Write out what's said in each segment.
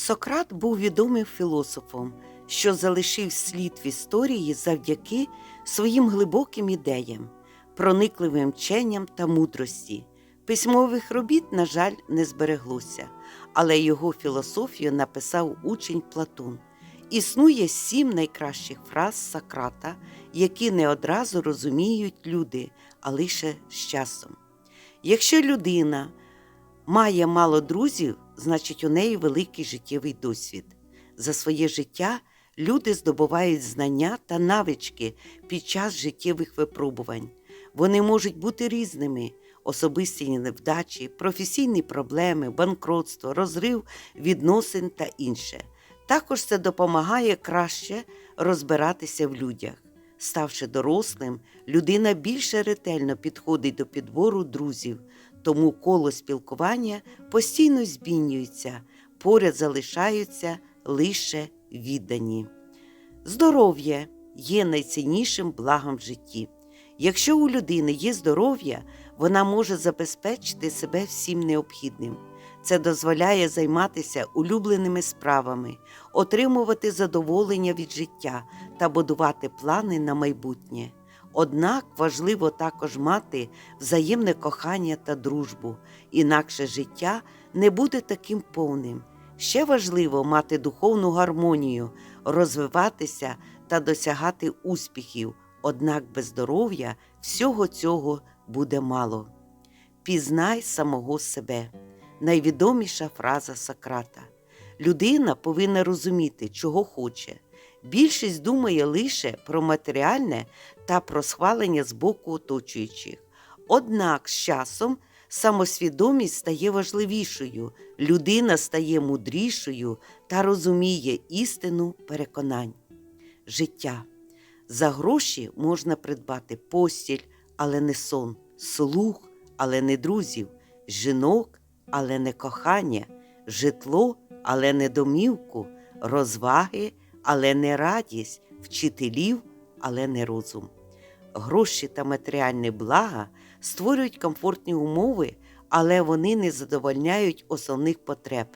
Сократ був відомим філософом, що залишив слід в історії завдяки своїм глибоким ідеям, проникливим вченням та мудрості. Письмових робіт, на жаль, не збереглося, але його філософію написав учень Платон. Існує сім найкращих фраз Сократа, які не одразу розуміють люди, а лише з часом. Якщо людина має мало друзів, значить у неї великий життєвий досвід. За своє життя люди здобувають знання та навички під час життєвих випробувань. Вони можуть бути різними: особисті невдачі, професійні проблеми, банкротство, розрив відносин та інше. Також це допомагає краще розбиратися в людях. Ставши дорослим, людина більше ретельно підходить до підбору друзів, тому коло спілкування постійно змінюється, поряд залишаються лише віддані. Здоров'я є найціннішим благом в житті. Якщо у людини є здоров'я, вона може забезпечити себе всім необхідним. Це дозволяє займатися улюбленими справами, отримувати задоволення від життя та будувати плани на майбутнє. Однак важливо також мати взаємне кохання та дружбу, інакше життя не буде таким повним. Ще важливо мати духовну гармонію, розвиватися та досягати успіхів, однак без здоров'я всього цього буде мало. Пізнай самого себе найвідоміша фраза Сократа. Людина повинна розуміти, чого хоче. Більшість думає лише про матеріальне та про схвалення з боку оточуючих. Однак з часом самосвідомість стає важливішою, людина стає мудрішою та розуміє істину переконань. Життя. За гроші можна придбати постіль, але не сон, слух, але не друзів, жінок, але не кохання, житло, але не домівку, розваги, але не радість, вчителів, але не розум. Гроші та матеріальні блага створюють комфортні умови, але вони не задовольняють основних потреб,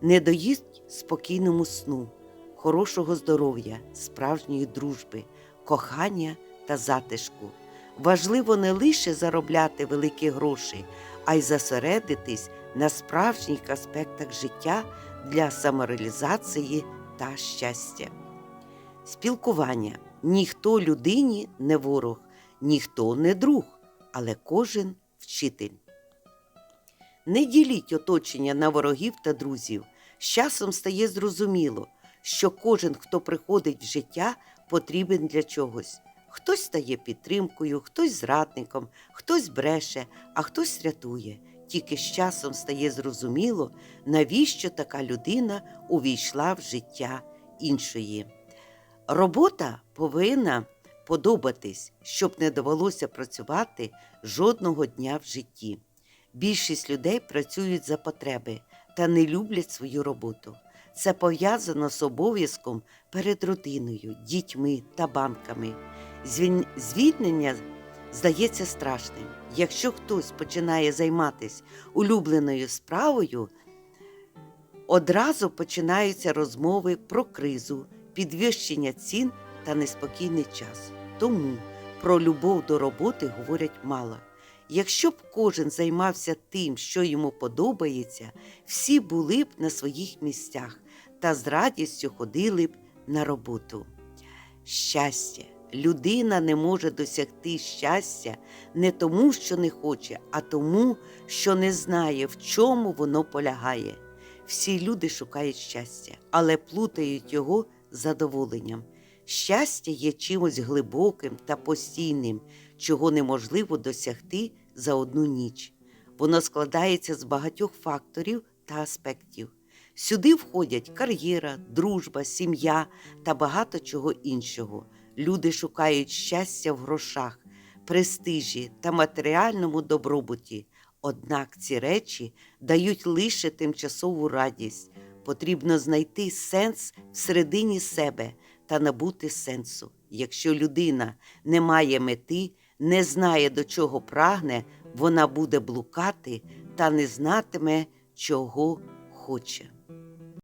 не дають спокійному сну, хорошого здоров'я, справжньої дружби, кохання та затишку. Важливо не лише заробляти великі гроші, а й зосередитись на справжніх аспектах життя для самореалізації та щастя. Спілкування ніхто людині не ворог, ніхто не друг, але кожен вчитель. Не діліть оточення на ворогів та друзів. З часом стає зрозуміло, що кожен, хто приходить в життя, потрібен для чогось. Хтось стає підтримкою, хтось зрадником, хтось бреше, а хтось рятує. Тільки з часом стає зрозуміло, навіщо така людина увійшла в життя іншої. Робота повинна подобатись, щоб не довелося працювати жодного дня в житті. Більшість людей працюють за потреби та не люблять свою роботу. Це пов'язано з обов'язком перед родиною, дітьми та банками. Звільнення здається страшним. Якщо хтось починає займатися улюбленою справою, одразу починаються розмови про кризу, підвищення цін та неспокійний час. Тому про любов до роботи говорять мало. Якщо б кожен займався тим, що йому подобається, всі були б на своїх місцях та з радістю ходили б на роботу. Щастя. Людина не може досягти щастя не тому, що не хоче, а тому, що не знає, в чому воно полягає. Всі люди шукають щастя, але плутають його задоволенням. Щастя є чимось глибоким та постійним, чого неможливо досягти за одну ніч. Воно складається з багатьох факторів та аспектів. Сюди входять кар'єра, дружба, сім'я та багато чого іншого. Люди шукають щастя в грошах, престижі та матеріальному добробуті. Однак ці речі дають лише тимчасову радість. Потрібно знайти сенс всередині себе та набути сенсу. Якщо людина не має мети, не знає, до чого прагне, вона буде блукати та не знатиме, чого хоче.